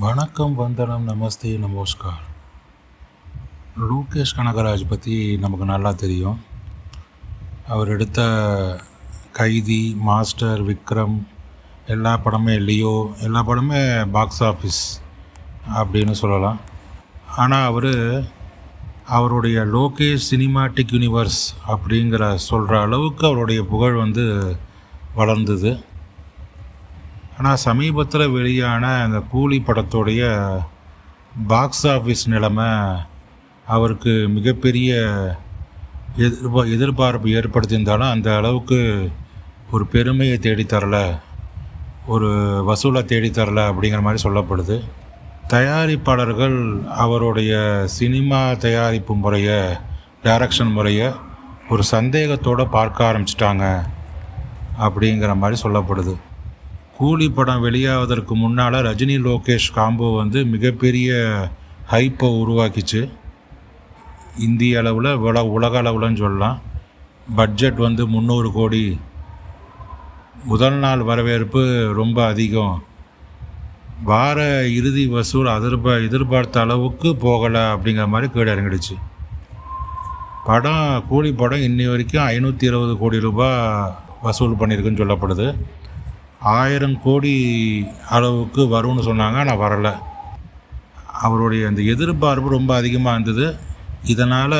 வணக்கம் வந்தனம் நமஸ்தே நமஸ்கார் லோகேஷ் கனகராஜ் பற்றி நமக்கு நல்லா தெரியும். அவர் எடுத்த கைதி மாஸ்டர் விக்ரம் எல்லா படமே லியோ எல்லா படமே பாக்ஸ் ஆஃபீஸ் அப்படின்னு சொல்லலாம். ஆனால் அவர் அவருடைய லோகேஷ் சினிமாட்டிக் யூனிவர்ஸ் அப்படிங்கிற சொல்கிற அளவுக்கு அவருடைய புகழ் வந்து வளர்ந்தது. ஆனால் சமீபத்தில் வெளியான அந்த கூலி படத்துடைய பாக்ஸ் ஆஃபீஸ் நிலைமை அவருக்கு மிகப்பெரிய எதிர்பா எதிர்பார்ப்பு ஏற்படுத்தியிருந்தாலும் அந்த அளவுக்கு ஒரு பெருமையை தேடித்தரல ஒரு வசூலை தேடித்தரல அப்படிங்கிற மாதிரி சொல்லப்படுது. தயாரிப்பாளர்கள் அவருடைய சினிமா தயாரிப்பு முறையை டைரக்ஷன் முறையை ஒரு சந்தேகத்தோடு பார்க்க ஆரம்பிச்சிட்டாங்க அப்படிங்கிற மாதிரி சொல்லப்படுது. கூலி படம் வெளியாவதற்கு முன்னால் ரஜினி லோகேஷ் காம்போ வந்து மிகப்பெரிய ஹைப்பை உருவாக்கிச்சு. இந்திய அளவில் உல உலக அளவில்னு சொல்லலாம். பட்ஜெட் வந்து முந்நூறு கோடி. முதல் நாள் வரவேற்பு ரொம்ப அதிகம். வார இறுதி வசூல் அதிர்ப எதிர்பார்த்த அளவுக்கு போகலை அப்படிங்கிற மாதிரி கீழே இறங்கிடுச்சு. படம் கூலி படம் இன்னி வரைக்கும் ஐநூற்றி இருபது கோடி ரூபாய் வசூல் பண்ணியிருக்குன்னு சொல்லப்படுது. ஆயிரம் கோடி அளவுக்கு வரும்னு சொன்னாங்க ஆனால் வரலை. அவருடைய அந்த எதிர்பார்ப்பு ரொம்ப அதிகமாக இருந்தது. இதனால்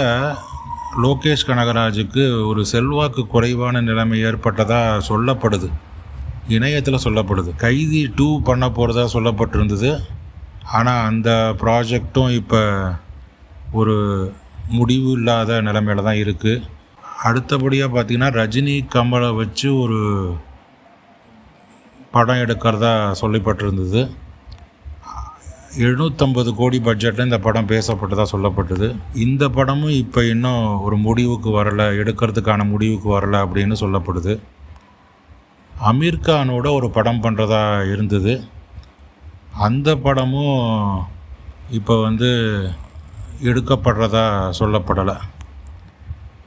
லோகேஷ் கனகராஜுக்கு ஒரு செல்வாக்கு குறைவான நிலைமை ஏற்பட்டதாக சொல்லப்படுது. இணையத்தில் சொல்லப்படுது. கைதி டூ பண்ண போகிறதா சொல்லப்பட்டிருந்தது. ஆனால் அந்த ப்ராஜெக்டும் இப்போ ஒரு முடிவு இல்லாத நிலைமையில தான் இருக்குது அடுத்தபடியாக பார்த்திங்கன்னா ரஜினி கமலை வச்சு ஒரு படம் எடுக்கிறதா சொல்லப்பட்டிருந்தது. எழுநூற்றம்பது கோடி பட்ஜெட்டில் இந்த படம் பேசப்பட்டதாக சொல்லப்பட்டது. இந்த படமும் இப்போ இன்னும் ஒரு முடிவுக்கு வரலை எடுக்கிறதுக்கான முடிவுக்கு வரலை அப்படின்னு சொல்லப்படுது. அமீர் கானோட ஒரு படம் பண்ணுறதா இருந்தது. அந்த படமும் இப்போ வந்து எடுக்கப்படுறதா சொல்லப்படலை.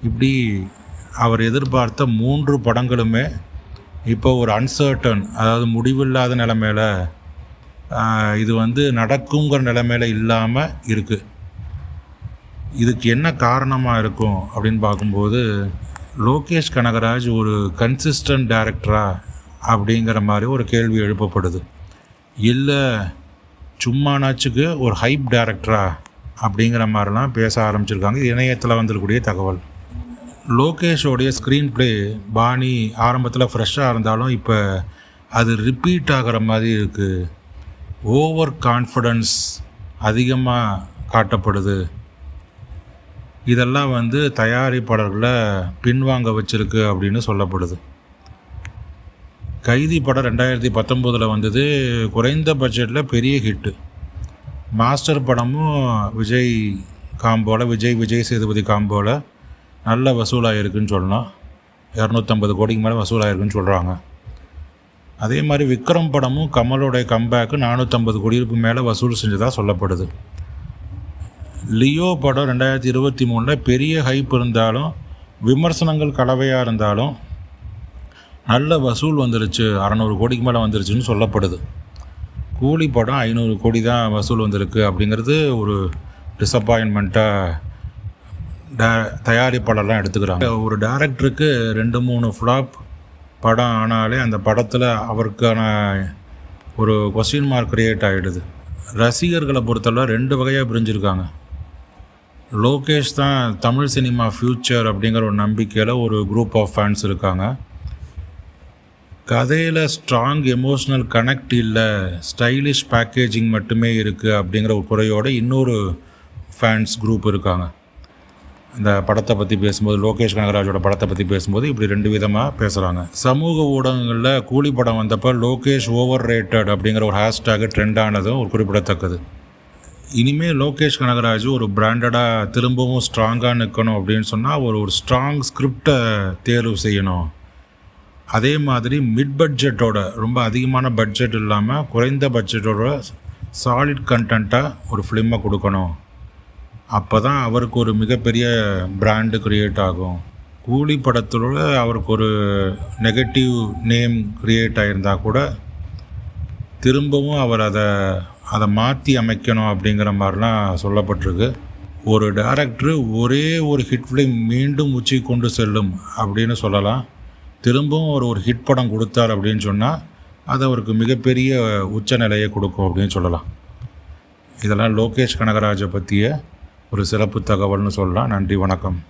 இப்படி அவர் எதிர்பார்த்த மூன்று படங்களுமே இப்போ ஒரு அன்சர்டன் அதாவது முடிவில்லாத நிலமையில இது வந்து நடக்குங்கிற நிலைமையில இல்லாமல் இருக்குது இதுக்கு என்ன காரணமாக இருக்கும் அப்படின்னு பார்க்கும்போது லோகேஷ் கனகராஜ் ஒரு கன்சிஸ்டன்ட் டேரக்டரா அப்படிங்கிற மாதிரி ஒரு கேள்வி எழுப்பப்படுது. இல்லை சும்மானாச்சுக்கு ஒரு ஹைப் டேரக்டரா அப்படிங்கிற மாதிரிலாம் பேச ஆரம்பிச்சிருக்காங்க. இணையத்தில் வந்திருக்கக்கூடிய தகவல். லோகேஷோடைய ஸ்க்ரீன் ப்ளே பாணி ஆரம்பத்தில் ஃப்ரெஷ்ஷாக இருந்தாலும் இப்போ அது ரிப்பீட் ஆகிற மாதிரி இருக்குது ஓவர் கான்ஃபிடன்ஸ் அதிகமாக காட்டப்படுது. இதெல்லாம் வந்து தயாரிப்பாளர்களை பின்வாங்க வச்சிருக்கு அப்படின்னு சொல்லப்படுது. கைதி படம் ரெண்டாயிரத்தி பத்தொம்போதில் வந்தது குறைந்த பட்ஜெட்டில் பெரிய ஹிட்டு மாஸ்டர் படமும் விஜய் காம்போவில் விஜய் விஜய் சேதுபதி காம்போவில் நல்ல வசூலாகிருக்குன்னு சொல்லலாம் இரநூத்தம்பது கோடிக்கு மேலே வசூலாகிருக்குன்னு சொல்கிறாங்க அதே மாதிரி விக்ரம் படமும் கமலோடைய கம்பேக்கு நானூற்றம்பது கோடிக்கு மேலே வசூல் செஞ்சதாக சொல்லப்படுது. லியோ படம் ரெண்டாயிரத்தி இருபத்தி மூணில் பெரிய ஹைப் இருந்தாலும் விமர்சனங்கள் கலவையாக இருந்தாலும் நல்ல வசூல் வந்துருச்சு. அறநூறு கோடிக்கு மேலே வந்துருச்சுன்னு சொல்லப்படுது. கூலி படம் ஐநூறு கோடி தான் வசூல் வந்திருக்கு அப்படிங்கிறது ஒரு டிசப்பாயின்மெண்ட்டாக தயாரிப்பாளர்லாம் எடுத்துக்கிறாங்க. ஒரு டேரக்டருக்கு ரெண்டு மூணு ஃப்ளாப் படம் ஆனாலே அந்த படத்தில் அவருக்கான ஒரு கொஸ்டின் மார்க் கிரியேட் ஆகிடுது ரசிகர்களை பொறுத்தளவு ரெண்டு வகையாக பிரிஞ்சிருக்காங்க. லோகேஷ் தான் தமிழ் சினிமா ஃப்யூச்சர் அப்படிங்கிற ஒரு நம்பிக்கையில் ஒரு குரூப் ஆஃப் ஃபேன்ஸ் இருக்காங்க. கதையில் ஸ்ட்ராங் எமோஷ்னல் கனெக்ட் இல்லை ஸ்டைலிஷ் பேக்கேஜிங் மட்டுமே இருக்குது அப்படிங்கிற ஒரு குறையோடு இன்னொரு ஃபேன்ஸ் குரூப் இருக்காங்க. இந்த படத்தை பற்றி பேசும்போது லோகேஷ் கனகராஜோட படத்தை பற்றி பேசும்போது இப்படி ரெண்டு விதமாக பேசுகிறாங்க சமூக ஊடகங்களில் கூலி படம் வந்தப்போ லோகேஷ் ஓவர் ரேட்டட் அப்படிங்கிற ஒரு ஹேஷ்டேக் ட்ரெண்ட் ஆனதும் ஒரு குறிப்பிடத்தக்கது. இனிமேல் லோகேஷ் கனகராஜ் ஒரு பிராண்டடாக திரும்பவும் ஸ்ட்ராங்காக நிற்கணும் அப்படின்னு சொன்னால் ஒரு ஒரு ஸ்ட்ராங் ஸ்கிரிப்டை தேர்வு செய்யணும். அதே மாதிரி மிட் பட்ஜெட்டோட ரொம்ப அதிகமான பட்ஜெட் இல்லாமல் குறைந்த பட்ஜெட்டோட சாலிட் கண்டென்ட்டாக ஒரு ஃபிலிமை கொடுக்கணும். அப்போ தான் அவருக்கு ஒரு மிகப்பெரிய பிராண்டு க்ரியேட் ஆகும். கூலி படத்தோட அவருக்கு ஒரு நெகட்டிவ் நேம் க்ரியேட் ஆகியிருந்தால் கூட திரும்பவும் அவர் அதை அதை மாற்றி அமைக்கணும் அப்படிங்கிற மாதிரிலாம் சொல்லப்பட்டிருக்கு. ஒரு டேரக்டரு ஒரே ஒரு ஹிட் ஃபிலிம் மீண்டும் உச்சி கொண்டு செல்லும் அப்படின்னு சொல்லலாம். திரும்பவும் அவர் ஒரு ஹிட் படம் கொடுத்தார் அப்படின்னு சொன்னால் அது அவருக்கு மிகப்பெரிய உச்ச நிலையை கொடுக்கும் அப்படின்னு சொல்லலாம். இதெல்லாம் லோகேஷ் கனகராஜை பற்றிய ஒரு சிறப்பு தகவல்னு சொல்லலாம். நன்றி வணக்கம்.